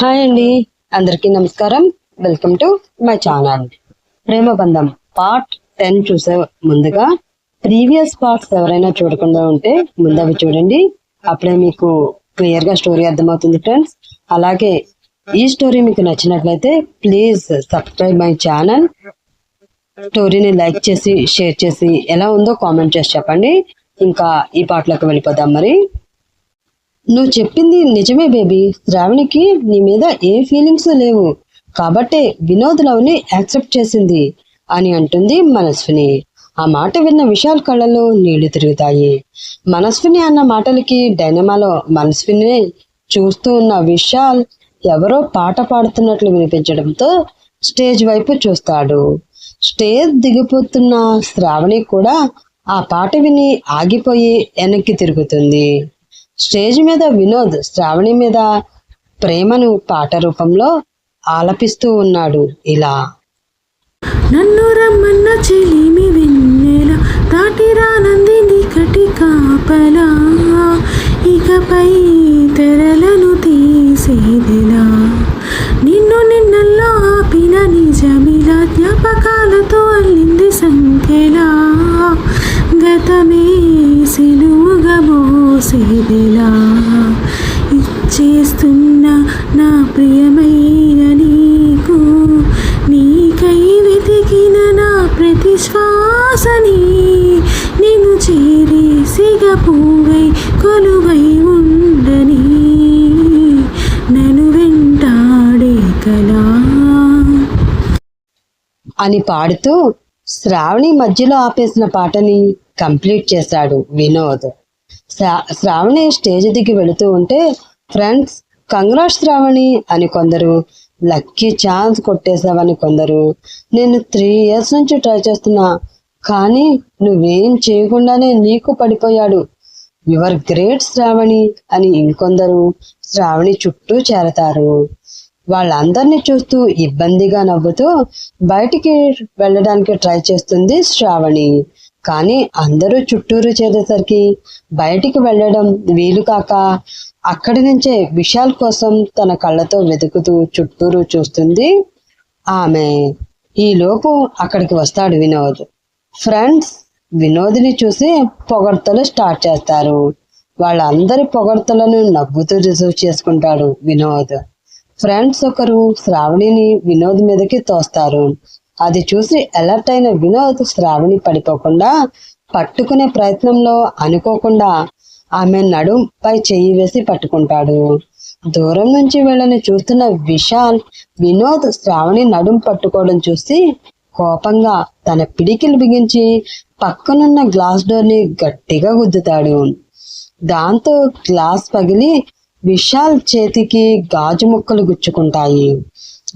Hi అండి. అందరికీ నమస్కారం. Welcome to my channel Prema Bandham part ten చూసే ముందుగా ప్రీవియస్ పార్ట్స్ ఎవరైనా చూడకుండా ఉంటే ముందు అవి చూడండి. అప్పుడే మీకు క్లియర్గా స్టోరీ అర్థమవుతుంది ఫ్రెండ్స్ అలాగే ఈ స్టోరీ మీకు నచ్చినట్లయితే ప్లీజ్ సబ్స్క్రైబ్ మై ఛానల్ స్టోరీని లైక్ చేసి షేర్ చేసి ఎలా ఉందో కామెంట్ చేసి చెప్పండి. ఇంకా ఈ పాటలోకి వెళ్ళిపోదాం మరి. నువ్వు చెప్పింది నిజమే బేబీ. శ్రావణికి నీ మీద ఏ ఫీలింగ్స్ లేవు. కాబట్టే వినోద్ లవ్ని యాక్సెప్ట్ చేసింది అని అంటుంది మనస్విని. ఆ మాట విన్న విశాల్ కళ్ళలో నీళ్ళు తిరుగుతాయి. మనస్విని అన్న మాటలకి డైనమాలో మనస్విని చూస్తూ ఉన్న విశాల్ ఎవరో పాట పాడుతున్నట్లు వినిపించడంతో స్టేజ్ వైపు చూస్తాడు. స్టేజ్ దిగిపోతున్న శ్రావణి కూడా ఆ పాట విని ఆగిపోయి వెనక్కి తిరుగుతుంది. స్టేజ్ మీద వినోద్ శ్రావణి మీద ప్రేమను పాట రూపంలో ఆలపిస్తూ ఉన్నాడు ఇలా. నన్ను రమ్మన్న చెలిమి వెన్నెల దాటి రానందింది కటి కాపలా ఇకపై తెరలను తీసేదిలా? నిన్ను నిన్నల్లో ఆపిన నిజమిలా జ్ఞాపకాలతో అల్లింది సంఖ్యలా. గతమే చేసేదిలా ఇచ్చేస్తున్న నా ప్రియమైన నీకు. నీకై వెతికిన నా ప్రతి శ్వాసని నేను చేరేసిగ పువ్వై కొలువై ఉండని నన్ను వెంటాడే కలా అని పాడుతూ శ్రావణి మధ్యలో ఆపేసిన పాటని కంప్లీట్ చేశాడు వినోద్. శ్రా- శ్రావణి స్టేజ్ దిగి వెళుతూ ఉంటే ఫ్రెండ్స్ కంగ్రా శ్రావణి అని కొందరు. లక్కీ ఛాన్స్ కొట్టేశావని కొందరు. నేను త్రీ ఇయర్స్ నుంచి ట్రై చేస్తున్నా కానీ నువ్వేం చేయకుండానే నీకు పడిపోయాడు. యువర్ గ్రేట్ శ్రావణి అని ఇంకొందరు శ్రావణి చుట్టూ చేరతారు. వాళ్ళందరినీ చూస్తూ ఇబ్బందిగా నవ్వుతూ బయటికి వెళ్ళడానికి ట్రై చేస్తుంది శ్రావణి. కానీ అందరూ చుట్టూరు చేరేసరికి బయటికి వెళ్ళడం వీలు కాక అక్కడి నుంచే విశాల్ కోసం తన కళ్ళతో వెతుకుతూ చుట్టూరు చూస్తుంది ఆమె. ఈలోపు అక్కడికి వస్తాడు వినోద్. ఫ్రెండ్స్ వినోద్ని చూసి పొగడ్తలు స్టార్ట్ చేస్తారు. వాళ్ళందరి పొగడ్తలను నవ్వుతూ రిసీవ్ చేసుకుంటాడు వినోద్. ఫ్రెండ్స్ ఒకరు శ్రావణిని వినోద్ మీదకి తోస్తారు. అది చూసి అలర్ట్ అయిన వినోద్ శ్రావణి పడిపోకుండా పట్టుకునే ప్రయత్నంలో అనుకోకుండా ఆమె నడుంపై చెయ్యి వేసి పట్టుకుంటాడు. దూరం నుంచి వీళ్ళని చూస్తున్న విశాల్ వినోద్ శ్రావణి నడుం పట్టుకోవడం చూసి కోపంగా తన పిడికిలు బిగించి పక్కనున్న గ్లాస్ డోర్ని గట్టిగా గుద్దుతాడు. దాంతో గ్లాస్ పగిలి విశాల్ చేతికి గాజు ముక్కలు గుచ్చుకుంటాయి.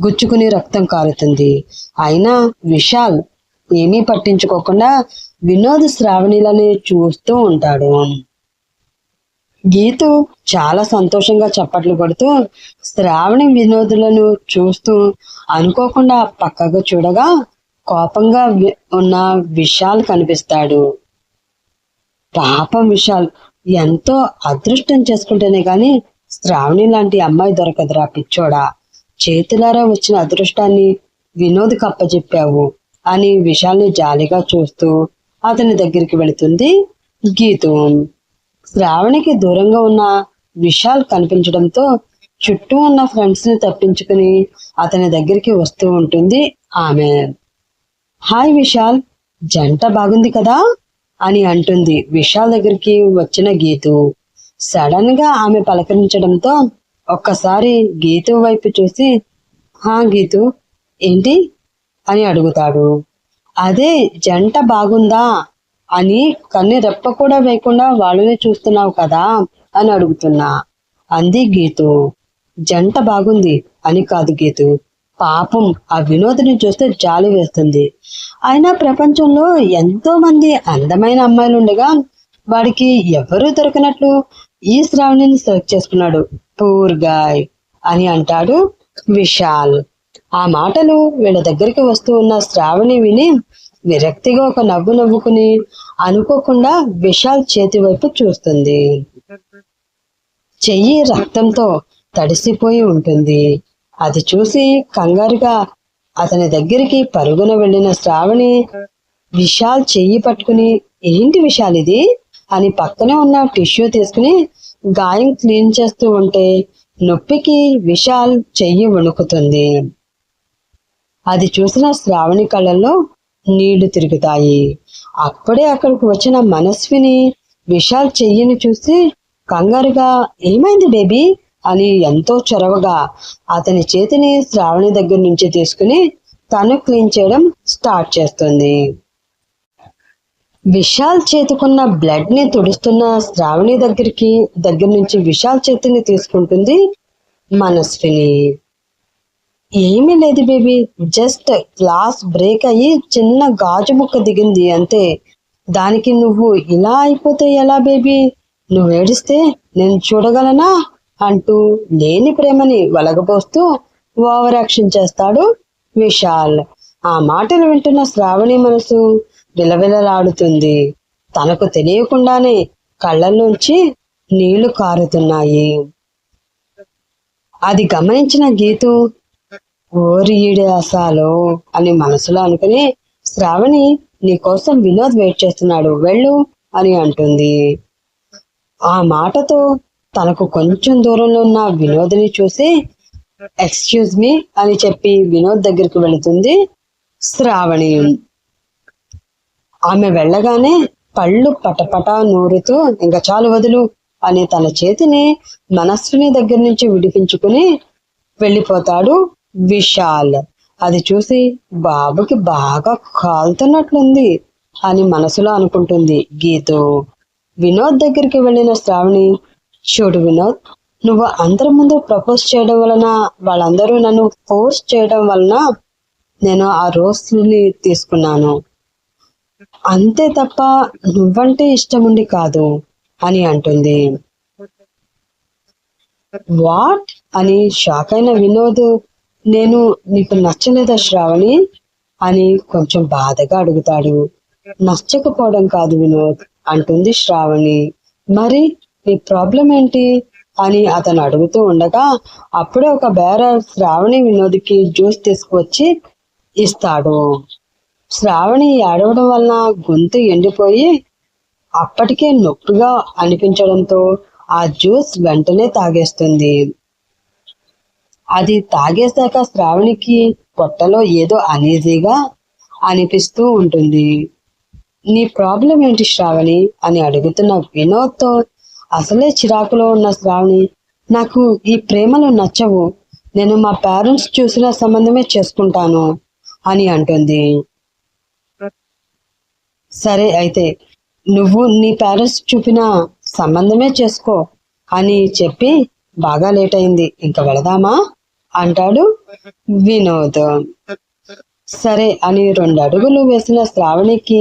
గుచ్చుకుని రక్తం కారుతుంది. అయినా విశాల్ ఏమీ పట్టించుకోకుండా వినోద్ శ్రావణిలని చూస్తూ ఉంటాడు. గీతు చాలా సంతోషంగా చప్పట్లు కొడుతూ శ్రావణి వినోదులను చూస్తూ అనుకోకుండా పక్కకు చూడగా కోపంగా వి- ఉన్న విశాల్ కనిపిస్తాడు. పాపం విశాల్ ఎంతో అదృష్టం చేసుకుంటేనే కానీ శ్రావణి లాంటి అమ్మాయి దొరకదురా పిచ్చోడా. చేతులారా వచ్చిన అదృష్టాన్ని వినోద్ కప్పచెప్పావు అని విశాల్ని జాలిగా చూస్తూ అతని దగ్గరికి వెళుతుంది గీతు. శ్రావణికి దూరంగా ఉన్న విశాల్ కనిపించడంతో చుట్టూ ఉన్న ఫ్రెండ్స్ని తప్పించుకుని అతని దగ్గరికి వస్తూ ఉంటుంది ఆమె. హాయ్ విశాల్ జంట బాగుంది కదా? అని అంటుంది విశాల్ దగ్గరికి వచ్చిన గీతు. సడన్గా ఆమె పలకరించడంతో ఒక్కసారి గీతు వైపు చూసి హా గీతు ఏంటి? అని అడుగుతాడు. అదే జంట బాగుందా అని కన్ను రెప్ప కూడా వేయకుండా వాళ్ళని చూస్తున్నావు కదా? అని అడుగుతున్నా. అంది గీతు. జంట బాగుంది అని కాదు గీతు. పాపం ఆ వినోదని చూస్తే జాలి వేస్తుంది. అయినా ప్రపంచంలో ఎంతో మంది అందమైన అమ్మాయిలు ఉండగా వాడికి ఎవరూ దొరకనట్లు ఈ శ్రావణిని సెలెక్ట్ చేసుకున్నాడు. పూర్ గాయ్ అని అంటాడు విశాల్. ఆ మాటలు వీళ్ళ దగ్గరికి వస్తూ ఉన్న శ్రావణి విని విరక్తిగా ఒక నవ్వు నవ్వుకుని అనుకోకుండా విశాల్ చేతి వైపు చూస్తుంది. చెయ్యి రక్తంతో తడిసిపోయి ఉంటుంది. అది చూసి కంగారుగా అతని దగ్గరికి పరుగున వెళ్ళిన శ్రావణి విశాల్ చెయ్యి పట్టుకుని ఏంటి విశాల్ ఇది? అని పక్కనే ఉన్న టిష్యూ తీసుకుని గాయం క్లీన్ చేస్తూ ఉంటే నొప్పికి విశాల్ చెయ్యి వణుకుతుంది. అది చూసిన శ్రావణి కళ్ళల్లో నీళ్ళు తిరుగుతాయి. అప్పుడే అక్కడికి వచ్చిన మనస్విని విశాల్ చెయ్యిని చూసి కంగారుగా ఏమైంది బేబీ? అని ఎంతో చొరవగా అతని చేతిని శ్రావణి దగ్గర నుంచి తీసుకుని తను క్లీన్ చేయడం స్టార్ట్ చేస్తుంది. విశాల్ చేతికున్న బ్లడ్ని తుడుస్తున్న శ్రావణి దగ్గరికి దగ్గర నుంచి విశాల్ చేతిని తీసుకుంటుంది మనస్విని. ఏమీ లేదు బేబీ జస్ట్ గ్లాస్ బ్రేక్ అయ్యి చిన్న గాజు ముక్క దిగింది అంతే. దానికి నువ్వు ఇలా అయిపోతే ఎలా బేబీ? నువ్వు ఏడిస్తే నేను చూడగలనా? అంటూ లేని ప్రేమని వలగపోస్తూ ఓవరాక్షన్ చేస్తాడు విశాల్. ఆ మాటలు వింటున్న శ్రావణి మనసు విలవిలలాడుతుంది. తనకు తెలియకుండానే కళ్ళల్లోంచి నీళ్ళు కారుతున్నాయి. అది గమనించిన గీతు ఓరి అసాలో అని మనసులో అనుకుని శ్రావణి నీకోసం వినోద్ వెయిట్ చేస్తున్నాడు. వెళ్ళు అని అంటుంది. ఆ మాటతో తనకు కొంచెం దూరంలో ఉన్న వినోద్ని చూసి ఎక్స్క్యూజ్ మీ అని చెప్పి వినోద్ దగ్గరికి వెళుతుంది శ్రావణి. ఆమె వెళ్ళగానే పళ్ళు పటపటా నూరుతూ ఇంకా చాలు వదులు అని తన చేతిని మనస్విని దగ్గర నుంచి విడిపించుకుని వెళ్ళిపోతాడు విశాల్. అది చూసి బాబుకి బాగా కాలుతున్నట్లుంది అని మనసులో అనుకుంటుంది గీతు. వినోద్ దగ్గరికి వెళ్ళిన శ్రావణి చూడు వినోద్ నువ్వు అందరి ముందు ప్రపోజ్ చేయడం వలన వాళ్ళందరూ నన్ను ఫోర్స్ చేయడం వలన నేను ఆ రోజుని తీసుకున్నాను. అంతే తప్ప నువ్వంటే ఇష్టం ఉండి కాదు అని అంటుంది. వాట్? అని షాక్ అయిన వినోద్ నేను నీకు నచ్చలేదా శ్రావణి? అని కొంచెం బాధగా అడుగుతాడు. నచ్చకపోవడం కాదు వినోద్ అంటుంది శ్రావణి. మరి నీ ప్రాబ్లం ఏంటి? అని అతను అడుగుతూ ఉండగా అప్పుడే ఒక బేరర్ శ్రావణి వినోద్కి జ్యూస్ తీసుకువచ్చి ఇస్తాడు. శ్రావణి ఏడవడం వలన గొంతు ఎండిపోయి అప్పటికే నొప్పిగా అనిపించడంతో ఆ జ్యూస్ వెంటనే తాగేస్తుంది. అది తాగేశాక శ్రావణికి పొట్టలో ఏదో అనీజీగా అనిపిస్తూ ఉంటుంది. నీ ప్రాబ్లం ఏంటి శ్రావణి? అని అడుగుతున్న వినోద్తో అసలే చిరాకులో ఉన్న శ్రావణి నాకు ఈ ప్రేమలు నచ్చవు. నేను మా పేరెంట్స్ చూసిన సంబంధమే చేసుకుంటాను అని అంటుంది. సరే అయితే నువ్వు నీ పేరెంట్స్ చూపిన సంబంధమే చేసుకో. అని చెప్పి బాగా లేట్ అయింది. ఇంకా వెళదామా? అంటాడు వినోద్. సరే అని రెండు అడుగులు వేసిన శ్రావణికి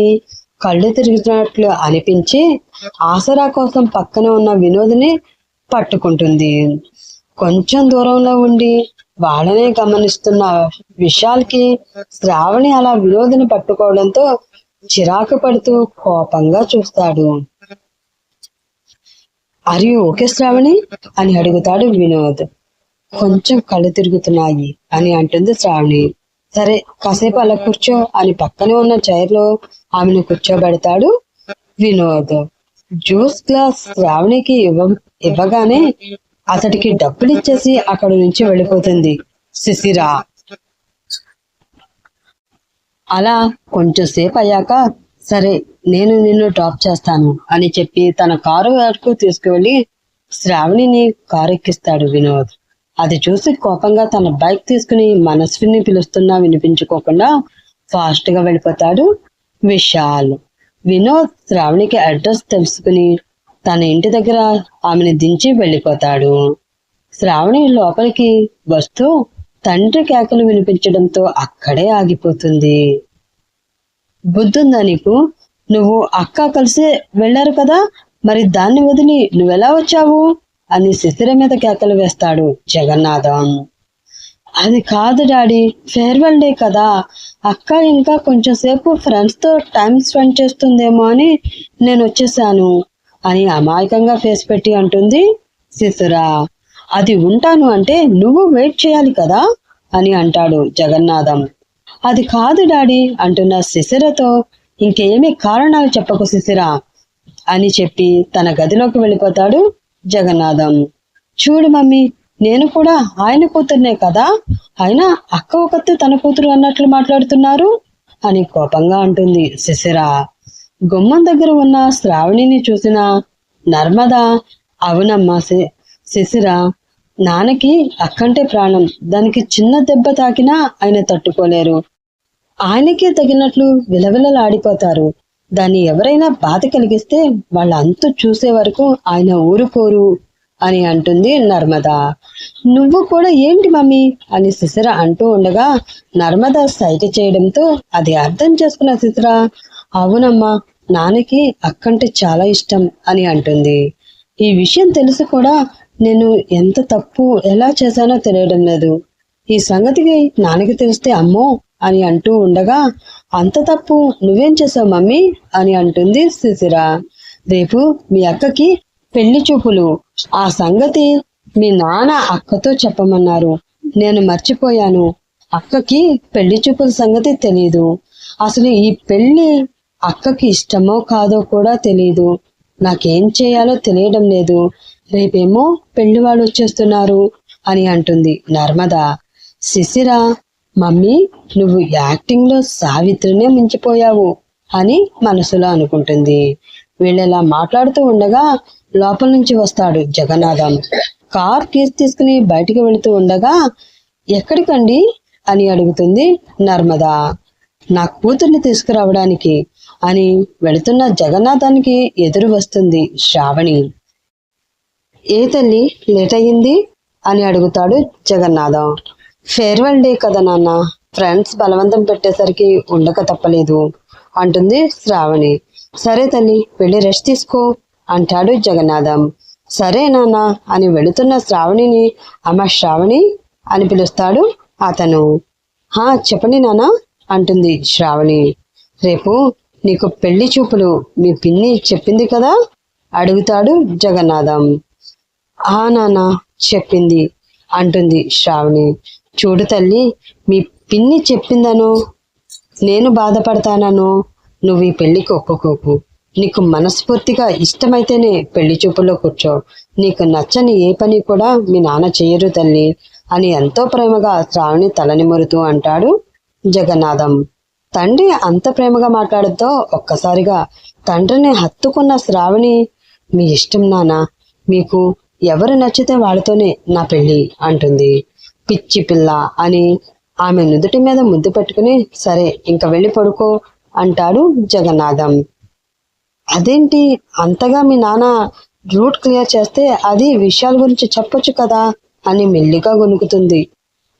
కళ్ళు తిరుగుతున్నట్లు అనిపించి ఆసరా కోసం పక్కన ఉన్న వినోద్ని పట్టుకుంటుంది. కొంచెం దూరంలో ఉండి వాళ్ళనే గమనిస్తున్న విశాల్కి శ్రావణి అలా వినోద్ని పట్టుకోవడంతో చిరాకు పడుతూ కోపంగా చూస్తాడు. అరి ఓకే శ్రావణి అని అడుగుతాడు వినోద్. కొంచెం కళ్ళు తిరుగుతున్నాయి అని అంటుంది శ్రావణి. సరే కాసేపు అలా కూర్చో అని పక్కనే ఉన్న చైర్లో ఆమెను కూర్చోబెడతాడు వినోద్. జ్యూస్ గ్లాస్ శ్రావణికి ఇవ్వ ఇవ్వగానే అతడికి డబ్బులు ఇచ్చేసి అక్కడి నుంచి వెళ్ళిపోతుంది శిశిరా అలా కొంచెంసేపు అయ్యాక సరే నేను నిన్ను డ్రాప్ చేస్తాను అని చెప్పి తన కారు వరకు తీసుకువెళ్ళి శ్రావణిని కారు ఎక్కిస్తాడు వినోద్. అది చూసి కోపంగా తన బైక్ తీసుకుని మనస్విని పిలుస్తున్నా వినిపించుకోకుండా ఫాస్ట్గా వెళ్ళిపోతాడు విశాల్. వినోద్ శ్రావణికి అడ్రస్ తెలుసుకుని తన ఇంటి దగ్గర ఆమెని దించి వెళ్ళిపోతాడు. శ్రావణి లోపలికి వస్తూ తండ్రి కేకలు వినిపించడంతో అక్కడే ఆగిపోతుంది. బుద్ధుందా నీకు? నువ్వు అక్క కలిసి వెళ్ళారు కదా? మరి దాన్ని వదిలి నువ్వెలా వచ్చావు? అని శిశిర మీద కేకలు వేస్తాడు జగన్నాథం. అది కాదు డాడీ ఫేర్వెల్ డే కదా. అక్క ఇంకా కొంచెం సేపు ఫ్రెండ్స్తో టైం స్పెండ్ చేస్తుందేమో అని నేను వచ్చేసాను అని అమాయకంగా ఫేస్ పెట్టి అంటుంది శిశుర అది ఉంటాను అంటే నువ్వు వెయిట్ చేయాలి కదా? అని అంటాడు జగన్నాథం. అది కాదు డాడీ అంటున్న శిశిరతో. ఇంకేమీ కారణాలు చెప్పకు శిశిర అని చెప్పి తన గదిలోకి వెళ్ళిపోతాడు జగన్నాథం. చూడు మమ్మీ నేను కూడా ఆయన కూతుర్నే కదా? అయినా అక్క ఒకతే తన కూతురు అన్నట్లు మాట్లాడుతున్నారు? అని కోపంగా అంటుంది శిశిర. గుమ్మం దగ్గర ఉన్న శ్రావణిని చూసిన నర్మద అవునమ్మా శిశిర నాన్నకి అక్కంటే ప్రాణం. దానికి చిన్న దెబ్బ తాకినా ఆయన తట్టుకోలేరు. ఆయనకే తగినట్లు విలవిలలాడిపోతారు. దాన్ని ఎవరైనా బాధ కలిగిస్తే వాళ్ళంతా చూసే వరకు ఆయన ఊరుకోరు అని అంటుంది నర్మద. నువ్వు కూడా ఏంటి మమ్మీ? అని శిశిర అంటూ ఉండగా నర్మద సైగ చేయడంతో అది అర్థం చేసుకున్న శిశిర అవునమ్మా నాన్నకి అక్కంటే చాలా ఇష్టం అని అంటుంది. ఈ విషయం తెలిసి కూడా నేను ఎంత తప్పు ఎలా చేశానో తెలియడం లేదు. ఈ సంగతికి నాన్నకి తెలిస్తే అమ్మో అని అంటూ ఉండగా అంత తప్పు నువ్వేం చేసావు మమ్మీ? అని అంటుంది శిశిర. రేపు మీ అక్కకి పెళ్ళి చూపులు. ఆ సంగతి మీ నాన్న అక్కతో చెప్పమన్నారు. నేను మర్చిపోయాను. అక్కకి పెళ్ళి చూపుల సంగతి తెలీదు. అసలు ఈ పెళ్ళి అక్కకి ఇష్టమో కాదో కూడా తెలీదు. నాకేం చేయాలో తెలియడం లేదు. రేపేమో పెళ్ళి వాళ్ళు వచ్చేస్తున్నారు అని అంటుంది నర్మద. శిశిర మమ్మీ నువ్వు యాక్టింగ్లో సావిత్రినే మించిపోయావు అని మనసులో అనుకుంటుంది. వీళ్ళలా మాట్లాడుతూ ఉండగా లోపల నుంచి వస్తాడు జగన్నాథం. కార్ కీస్ తీసుకుని బయటికి వెళుతూ ఉండగా ఎక్కడికండి అని అడుగుతుంది నర్మద. నా కూతుర్ని తీసుకురావడానికి అని వెళుతున్న జగన్నాథానికి ఎదురు వస్తుంది శ్రావణి. ఏ తల్లి లేట్ అయ్యింది? అని అడుగుతాడు జగన్నాథం. ఫేర్వెల్ డే కదా నాన్న. ఫ్రెండ్స్ బలవంతం పెట్టేసరికి ఉండక తప్పలేదు అంటుంది శ్రావణి. సరే తల్లి వెళ్ళి రెస్ట్ తీసుకో అంటాడు జగన్నాథం. సరే నాన్న అని వెళుతున్న శ్రావణిని అమ్మ శ్రావణి అని పిలుస్తాడు అతను. హా చెప్పండి నాన్న అంటుంది శ్రావణి. రేపు నీకు పెళ్ళి చూపులు మీ పిన్ని చెప్పింది కదా? అడుగుతాడు జగన్నాథం. ఆ నాన్న చెప్పింది అంటుంది శ్రావణి. చూడు తల్లి మీ పిన్ని చెప్పిందను. నేను బాధపడతానను. నువ్వు ఈ పెళ్ళికి ఒప్పుకోకు. నీకు మనస్ఫూర్తిగా ఇష్టమైతేనే పెళ్ళి చూపులో కూర్చో. నీకు నచ్చని ఏ పని కూడా మీ నాన్న చేయరు తల్లి అని ఎంతో ప్రేమగా శ్రావణి తలనిమురుతూ అంటాడు జగన్నాథం. తండ్రి అంత ప్రేమగా మాట్లాడుతో ఒక్కసారిగా తండ్రిని హత్తుకున్న శ్రావణి మీ ఇష్టం నానా మీకు ఎవరు నచ్చితే వాళ్ళతోనే నా పెళ్ళి అంటుంది. పిచ్చి పిల్ల అని ఆమె నుదుటి మీద ముద్దు పెట్టుకుని సరే ఇంక వెళ్ళి పడుకో అంటాడు జగన్నాథం. అదేంటి? అంతగా మీ నాన్న రూట్ క్లియర్ చేస్తే అది విషయాల గురించి చెప్పొచ్చు కదా అని మెల్లిగా గొనుకుతుంది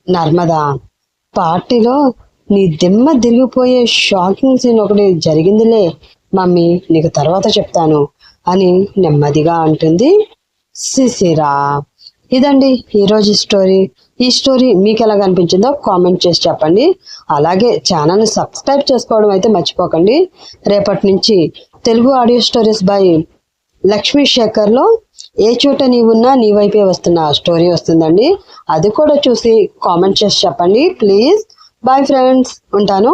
నర్మద. పార్టీలో నీ దిమ్మ తిరిగిపోయే షాకింగ్ సీన్ ఒకటి జరిగిందిలే మమ్మీ నీకు తర్వాత చెప్తాను అని నెమ్మదిగా అంటుంది శిశిరా ఇదండి ఈరోజు స్టోరీ. ఈ స్టోరీ మీకు ఎలా కనిపించిందో కామెంట్ చేసి చెప్పండి. అలాగే ఛానల్ని సబ్స్క్రైబ్ చేసుకోవడం అయితే మర్చిపోకండి. రేపటి నుంచి Telugu audio stories by Lakshmi శేఖర్లో ఏ చోట నీవున్నా నీ వైపే వస్తున్న స్టోరీ వస్తుందండి. అది కూడా చూసి కామెంట్ చేసి చెప్పండి. ప్లీజ్. Bye friends. ఉంటాను.